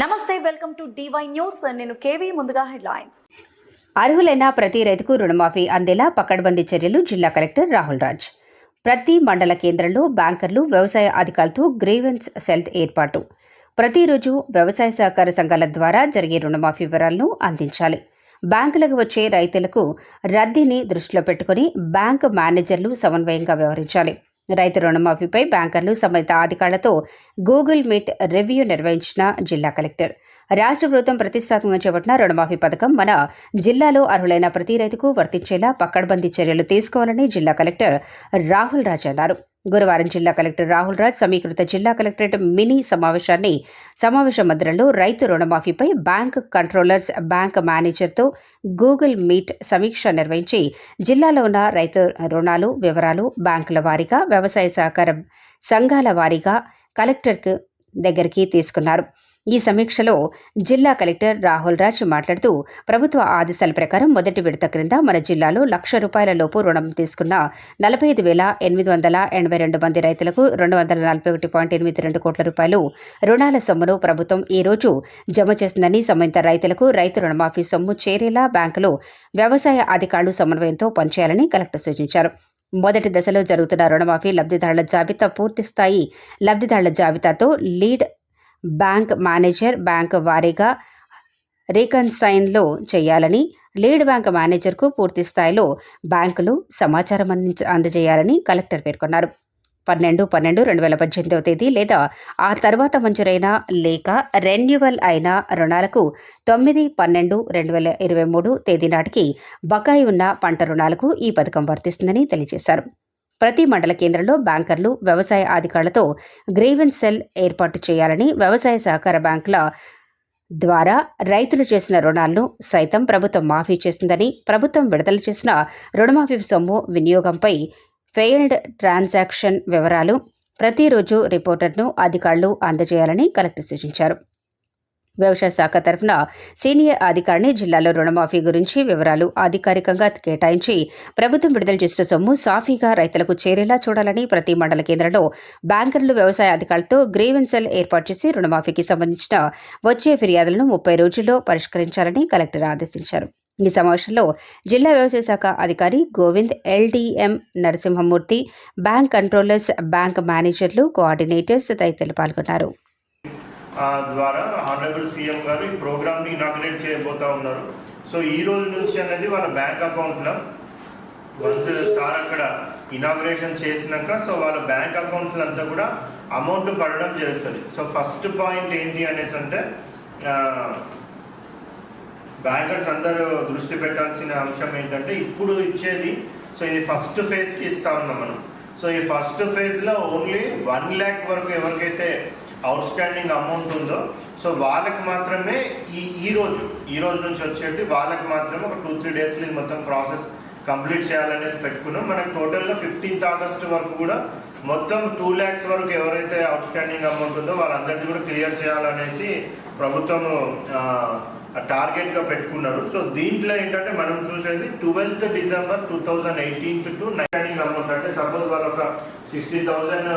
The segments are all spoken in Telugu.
నమస్తే వెల్కమ్ టు డివై న్యూస్ నేను కేవీ ముందుగా హెడ్లైన్స్. అర్హులైన ప్రతి రైతుకు రుణమాఫీ అందేలా పకడ్బందీ చర్యలు జిల్లా కలెక్టర్ రాహుల్ రాజ్. ప్రతి మండల కేంద్రంలో బ్యాంకర్లు వ్యవసాయ అధికారులతో గ్రీవెన్స్ సెల్ ఏర్పాటు. ప్రతిరోజు వ్యవసాయ సహకార సంఘాల ద్వారా జరిగే రుణమాఫీ వివరాలను అందించాలి. బ్యాంకులకు వచ్చే రైతులకు రద్దీని దృష్టిలో పెట్టుకుని బ్యాంకు మేనేజర్లు సమన్వయంగా వ్యవహరించాలి. రైతు రుణమాఫీపై బ్యాంకర్లు సంబంధిత అధికారులతో గూగుల్ మీట్ రివ్యూ నిర్వహించిన జిల్లా కలెక్టర్. రాష్ట్ర ప్రభుత్వం ప్రతిష్టాత్మకంగా చేపట్టిన రుణమాఫీ పథకం మన జిల్లాలో అర్హులైన ప్రతి రైతుకు వర్తించేలా పక్కడ్బందీ చర్యలు తీసుకోవాలని జిల్లా కలెక్టర్ రాహుల్ రాజ్ అన్నారు. గురువారం జిల్లా కలెక్టర్ రాహుల్ రాజ్ సమీకృత జిల్లా కలెక్టరేట్ మినీ సమావేశాన్ని సమావేశ మధ్యలో రైతు రుణమాఫీపై బ్యాంక్ కంట్రోలర్స్ బ్యాంక్ మేనేజర్తో గూగుల్ మీట్ సమీక్ష నిర్వహించి జిల్లాలో ఉన్న రైతు రుణాలు వివరాలు బ్యాంకుల వారీగా వ్యవసాయ సహకార సంఘాల వారీగా కలెక్టర్కు దగ్గరికి తీసుకున్నారు. ఈ సమీక్షలో జిల్లా కలెక్టర్ రాహుల్ రాజ్ మాట్లాడుతూ ప్రభుత్వ ఆదేశాల ప్రకారం మొదటి విడత క్రింద మన జిల్లాలో లక్ష రూపాయల లోపు రుణం తీసుకున్న నలభై ఐదు వేల ఎనిమిది వందల ఎనభై రెండు మంది రైతులకు రెండు వందల నలభై ఒకటి పాయింట్ ఎనిమిది రెండు కోట్ల రూపాయలు రుణాల సొమ్మును ప్రభుత్వం ఈ రోజు జమ చేసిందని సంబంధిత రైతులకు రైతు రుణమాఫీ సొమ్ము చేరేలా బ్యాంకులు వ్యవసాయ అధికారులు సమన్వయంతో పనిచేయాలని కలెక్టర్ సూచించారు. మొదటి దశలో జరుగుతున్న రుణమాఫీ లబ్ధిదారుల జాబితా పూర్తి స్థాయి లబ్ధిదారుల జాబితాతో లీడ్ బ్యాంక్ మేనేజర్ బ్యాంక్ వారీగా రీకన్సైన్లో చేయాలని లీడ్ బ్యాంక్ మేనేజర్కు పూర్తి స్థాయిలో బ్యాంకులు సమాచారం అందించ అందజేయాలని కలెక్టర్ పేర్కొన్నారు. పన్నెండు పన్నెండు రెండు వేల పద్దెనిమిదవ తేదీ లేదా ఆ తర్వాత మంజూరైన లేక రెన్యువల్ అయిన రుణాలకు తొమ్మిది పన్నెండు రెండు వేల ఇరవై మూడు తేదీ నాటికి బకాయి ఉన్న పంట రుణాలకు ఈ పథకం వర్తిస్తుందని తెలియజేశారు. ప్రతి మండల కేంద్రంలో బ్యాంకర్లు వ్యవసాయ అధికారులతో గ్రీవెన్స్ సెల్ ఏర్పాటు చేయాలని వ్యవసాయ సహకార బ్యాంకుల ద్వారా రైతులు చేసిన రుణాలను సైతం ప్రభుత్వం మాఫీ చేస్తుందని ప్రభుత్వం విడుదల చేసిన రుణమాఫీ సొమ్ము వినియోగంపై ఫెయిల్డ్ ట్రాన్సాక్షన్ వివరాలు ప్రతిరోజు రిపోర్టర్ను అధికారులు అందజేయాలని కలెక్టర్ సూచించారు. వ్యవసాయ శాఖ తరఫున సీనియర్ అధికారిని జిల్లాలో రుణమాఫీ గురించి వివరాలు అధికారికంగా కేటాయించి ప్రభుత్వం విడుదల చేసిన సొమ్ము సాఫీగా రైతులకు చేరేలా చూడాలని ప్రతి మండల కేంద్రంలో బ్యాంకర్లు వ్యవసాయ అధికారులతో గ్రీవెన్సెల్ ఏర్పాటు చేసి రుణమాఫీకి సంబంధించిన వచ్చే ఫిర్యాదులను ముప్పై రోజుల్లో పరిష్కరించాలని కలెక్టర్ ఆదేశించారు. ఈ సమావేశంలో జిల్లా వ్యవసాయ శాఖ అధికారి Govind LDM Narasimhamurthy bank controllers bank మేనేజర్లు కోఆర్డినేటర్స్ తదితరులు పాల్గొన్నారు. ద్వారా ఆనరబుల్ సీఎం గారు ఈ ప్రోగ్రామ్ని ఇనాగ్రేట్ చేయబోతా ఉన్నారు. సో ఈ రోజు నుంచి అనేది వాళ్ళ బ్యాంక్ అకౌంట్లో వన్స్ సార్ అక్కడ ఇనాగ్రేషన్ చేసినాక సో వాళ్ళ బ్యాంక్ అకౌంట్లు అంతా కూడా అమౌంట్ పడడం జరుగుతుంది. సో ఫస్ట్ పాయింట్ ఏంటి అనేసి అంటే బ్యాంకర్స్ అందరూ దృష్టి పెట్టాల్సిన అంశం ఏంటంటే ఇప్పుడు ఇచ్చేది సో ఇది ఫస్ట్ ఫేజ్కి ఇస్తా ఉన్నాం మనం. సో ఈ ఫస్ట్ ఫేజ్లో ఓన్లీ వన్ ల్యాక్ వరకు ఎవరికైతే అవుట్ స్టాండింగ్ అమౌంట్ ఉందో సో వాళ్ళకి మాత్రమే ఈ ఈ రోజు ఈ రోజు నుంచి వచ్చేది వాళ్ళకి మాత్రమే ఒక టూ త్రీ డేస్లో ఇది మొత్తం ప్రాసెస్ కంప్లీట్ చేయాలనేసి పెట్టుకున్నాం. మనకు టోటల్గా ఫిఫ్టీన్త్ ఆగస్ట్ వరకు కూడా మొత్తం టూ ల్యాక్స్ వరకు ఎవరైతే అవుట్ స్టాండింగ్ అమౌంట్ ఉందో వాళ్ళందరినీ కూడా క్లియర్ చేయాలనేసి ప్రభుత్వం టార్గెట్గా పెట్టుకున్నారు. సో దీంట్లో ఏంటంటే మనం చూసేది twelfth December two thousand eighteenth to nineteen amount అంటే సపోజ్ వాళ్ళు ఒక సిక్స్టీ థౌసండ్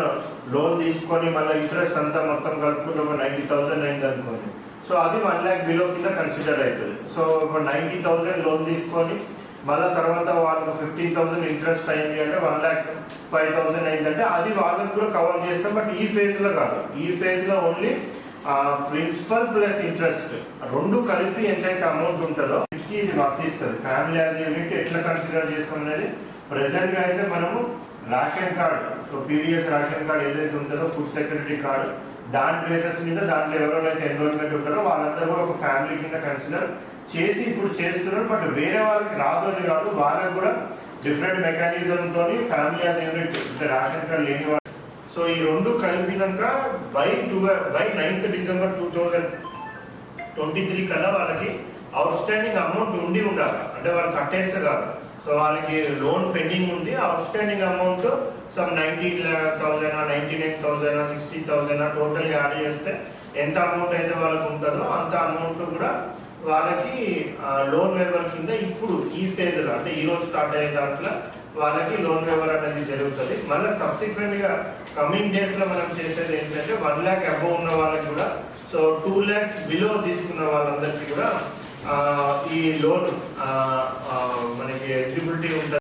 లోన్ తీసుకొని మళ్ళీ ఇంట్రెస్ట్ అంతా మొత్తం కలుపుకుంటే ఒక నైంటీ థౌసండ్ అయింది అనుకోండి. సో అది వన్ ల్యాక్ బిలో కింద కన్సిడర్ అవుతుంది. సో ఒక నైంటీ థౌసండ్ లోన్ తీసుకొని మళ్ళీ తర్వాత వాళ్ళకు ఫిఫ్టీన్ థౌసండ్ ఇంట్రెస్ట్ అయింది అంటే వన్ ల్యాక్ ఫైవ్ థౌసండ్ అయిందంటే అది వాళ్ళకి కూడా కవర్ చేస్తాం. బట్ ఈ ఫేజ్లో కాదు. ఈ ఫేజ్లో ఓన్లీ ప్రిన్సిపల్ ప్లస్ ఇంట్రెస్ట్ రెండు కలిపి ఎంతైతే అమౌంట్ ఉంటుందో వీటికి ఇది వర్తిస్తుంది ఫ్యామిలీ యాజ్ యూనిట్ ఎట్లా కన్సిడర్ చేసుకోమనేది ప్రెసెంట్గా అయితే మనము ration card so PVS ration card ఏదైతే ఉంటుందో ఫుడ్ సెక్యూరిటీ కార్డు దాని బేసెస్ మీద దాంట్లో ఎవరైతే ఎన్రోల్మెంట్ ఉంటారో వాళ్ళందరూ కూడా ఒక ఫ్యామిలీ కింద కన్సిడర్ చేసి ఇప్పుడు చేస్తున్నారు. బట్ వేరే వాళ్ళకి రాదు అని కాదు వాళ్ళకి కూడా డిఫరెంట్ మెకానిజం తోని family as unit ration card లేని వాళ్ళు సో ఈ రెండు కలిపినాక by two by ninth December two thousand twenty three కల్లా వాళ్ళకి అవుట్ స్టాండింగ్ అమౌంట్ ఉండి ఉండాలి. అంటే వాళ్ళు కట్టేస్తే కాదు. సో వాళ్ళకి లోన్ పెండింగ్ ఉంది. Outstanding amount some ninety thousand ninety nine thousand sixty thousand టోటల్గా యాడ్ చేస్తే ఎంత అమౌంట్ అయితే వాళ్ళకి ఉంటుందో అంత అమౌంట్ కూడా వాళ్ళకి లోన్ వేవర్ కింద ఇప్పుడు ఈ ఫేజ్లో అంటే ఈ రోజు స్టార్ట్ అయ్యే దాంట్లో వాళ్ళకి లోన్ వేవర్ అనేది జరుగుతుంది. మళ్ళీ సబ్సిక్వెంట్గా కమింగ్ డేస్లో మనం చేసేది ఏంటంటే వన్ ల్యాక్ అబౌవ్ ఉన్న వాళ్ళకి కూడా సో టూ ల్యాక్స్ బిలో తీసుకున్న వాళ్ళందరికీ కూడా ఈ లోన్ మనకి ఎలిజిబిలిటీ ఉంటుంది.